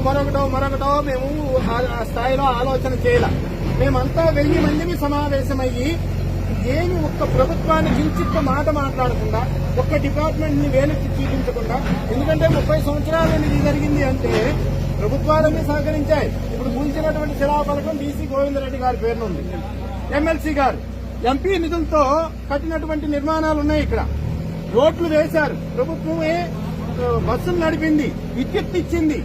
మరొకటో మరొకటో మేము ఆ- స్థాయిలో ఆలోచన చేయాల. మేమంతా వెయ్యి మందిని సమావేశమయ్యి ఏమి ఒక్క ప్రభుత్వాన్ని కించిత్త మాట మాట్లాడకుండా ఒక్క డిపార్ట్మెంట్ని వేలెత్తి చూపించకుండా ఎందుకంటే ముప్పై సంవత్సరాలు ఇది జరిగింది అంటే ప్రభుత్వాలన్నీ సహకరించాయి. ఇప్పుడు ముంచినటువంటి శిలా పథకం డీసీ గోవిందరెడ్డి గారి పేరున ఉంది. ఎమ్మెల్సీ గారు ఎంపీ నిధులతో కట్టినటువంటి నిర్మాణాలు ఉన్నాయి ఇక్కడ. రోడ్లు వేశారు. ప్రభుత్వమే బస్సులు నడిపింది విద్యుత్ ఇచ్చింది.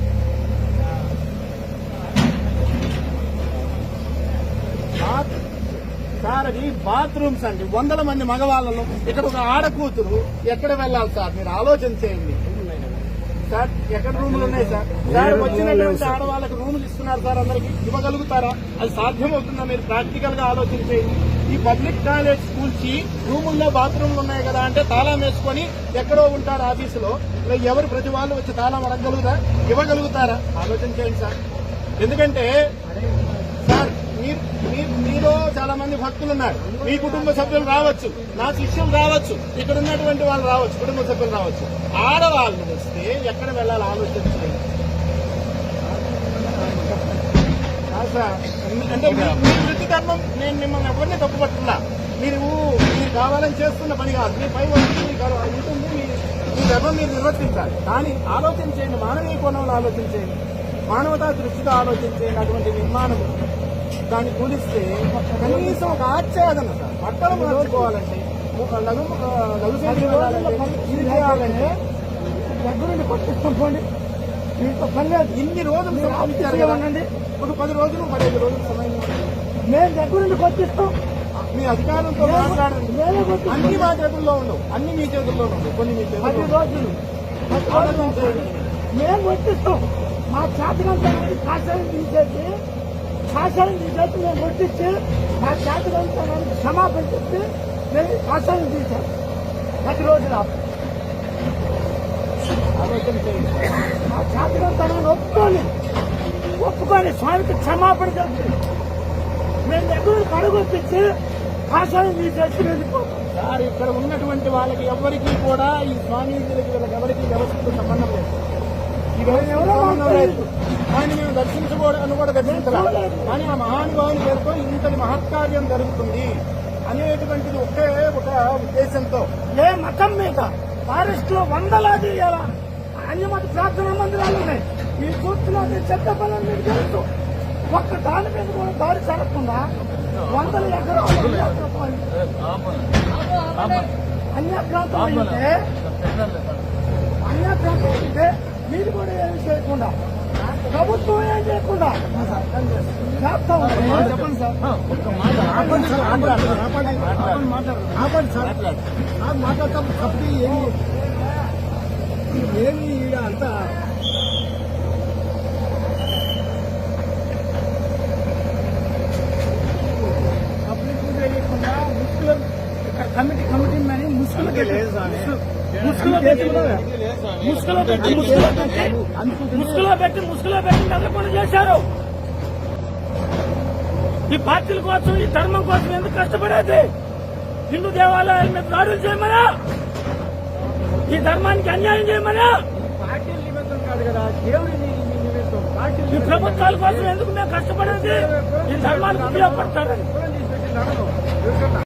సార్ అది బాత్రూమ్స్ అండి. వందల మంది మగవాళ్ళలో ఇక్కడ ఒక ఆడ కూతురు ఎక్కడ వెళ్ళాలి సార్? మీరు ఆలోచన చేయండి. సార్ ఎక్కడ రూములు ఉన్నాయి సార్? సార్ వచ్చినటువంటి ఆడవాళ్ళకి రూములు ఇస్తున్నారు సార్ అందరికి. ఇవ్వగలుగుతారా? అది సాధ్యం అవుతుందా మీరు ప్రాక్టికల్గా ఆలోచన చేయండి. ఈ పబ్లిక్ టాయిలెట్ స్కూల్కి రూముల్లో బాత్రూమ్లు ఉన్నాయి కదా అంటే తాళం వేసుకొని ఎక్కడో ఉంటారు ఆఫీసులో. ఎవరు ప్రతి వాళ్ళు వచ్చి తాళం అడగలుగుతారా ఇవ్వగలుగుతారా? ఆలోచన చేయండి సార్. ఎందుకంటే మీలో చాలా మంది భక్తులు ఉన్నారు. మీ కుటుంబ సభ్యులు రావచ్చు. నా శిష్యులు రావచ్చు. ఇక్కడ ఉన్నటువంటి వాళ్ళు రావచ్చు. కుటుంబ సభ్యులు రావచ్చు. ఆడవాళ్ళు వస్తే ఎక్కడ వెళ్ళాలి ఆలోచించలేదు అంటే మీ- వృత్తి ధర్మం నేను మిమ్మల్ని ఎవరిని తప్పు మీరు మీరు కావాలని చేస్తున్న పని కాదు. మీ పై వస్తుంది ఉంటుంది మీ మీ ధర్మం మీరు నిర్వర్తించాలి. కానీ ఆలోచన చేయండి మానవీయ కోణంలో ఆలోచించేయండి. మానవతా దృష్టితో ఆలోచించేయండి. అటువంటి నిర్మాణం దాన్ని కూలిస్తే కనీసం ఒక ఆచ్ఛాదన. బట్టలు మార్చుకోవాలంటే ఒక లఘు లఘు ఇది చేయాలంటే దగ్గరుండి పట్టుకోండి. మీకు పని లేదు. ఇన్ని రోజులు కదండి ఒక పది రోజులు పదిహేను రోజులు సమయం. మేము దగ్గరుండి కొట్టిస్తాం మీ అధికారంతో మాట్లాడండి. అన్ని మా చేతుల్లో ఉండవు అన్ని మీ చేతుల్లో ఉండవు కొన్ని మీ పది చేతుల్లో రోజులు. మేము కొట్టిస్తాం మా చేతకంతా కాషాయం తీసేసి కాషాయం తీసేసి మేము కొట్టించి మా చేతకంతా క్షమాపణ చెప్పి రోజులు ఆపు. ఆలోచన చేయండి మా చేతకంతా ఒప్పుకొని ఒప్పుకొని స్వామికి క్షమాపణ చెప్పి మేము దగ్గర కడుగొప్పించి కాషాయం తీసేసి వెళ్ళిపోతాం సార్ ఇక్కడ ఉన్నటువంటి వాళ్ళకి ఎవరికి కూడా ఈ స్వామీజీలకి వీళ్ళకి ఎవరికి వ్యవస్థతో సంబంధం లేదు. ఈ వ్యవస్థతో సంబంధం లేదు దర్శించుకోవడానికి కూడా దర్శించాలి కానీ ఆ మహానుభావుని పేరుతో ఇంతటి మహత్కార్యం జరుగుతుంది అనేటువంటిది ఒకే ఒక ఉద్దేశంతో. ఏ మతం మీద ఫారెస్ట్లో వందలాది అన్యమత ప్రార్థనా మందిరాలు ఉన్నాయి. ఈ చూస్తున్నది చెత్త పనులు మీరు తెలుసు. ఒక్క దాని మీద కూడా దారి జరగకుండా వందల ఎకరాలు అన్యాక్రాంతం అన్యాక్రాంతం అయితే అన్యాక్రాంతం అయితే మీరు కూడా ఏమి చేయకుండా ప్రభుత్వం ఏం చేయకుండా. చెప్పండి సార్ ఒక్క మాట ఆపండి సార్ ఆపండి ఆపండి ఆపండి సార్ నాకు మాట్లాడతాం తప్పి ఏమి ఏమి అంతా ముస్కుల పెట్టి ముస్కుల పెట్టి ముస్కుల పెట్టి. ముస్కుల పెట్టి నల్లకుండా చేశారు. ఈ పార్టీల కోసం ఈ ధర్మం కోసం ఎందుకు కష్టపడేది? హిందూ దేవాలయాల మీద దాడులు చేయమనా? ఈ ధర్మానికి అన్యాయం చేయమనా? ఈ ప్రభుత్వాల కోసం ఎందుకు మేము కష్టపడేది? ఈ ధర్మానికి ఉపయోగపడతారని.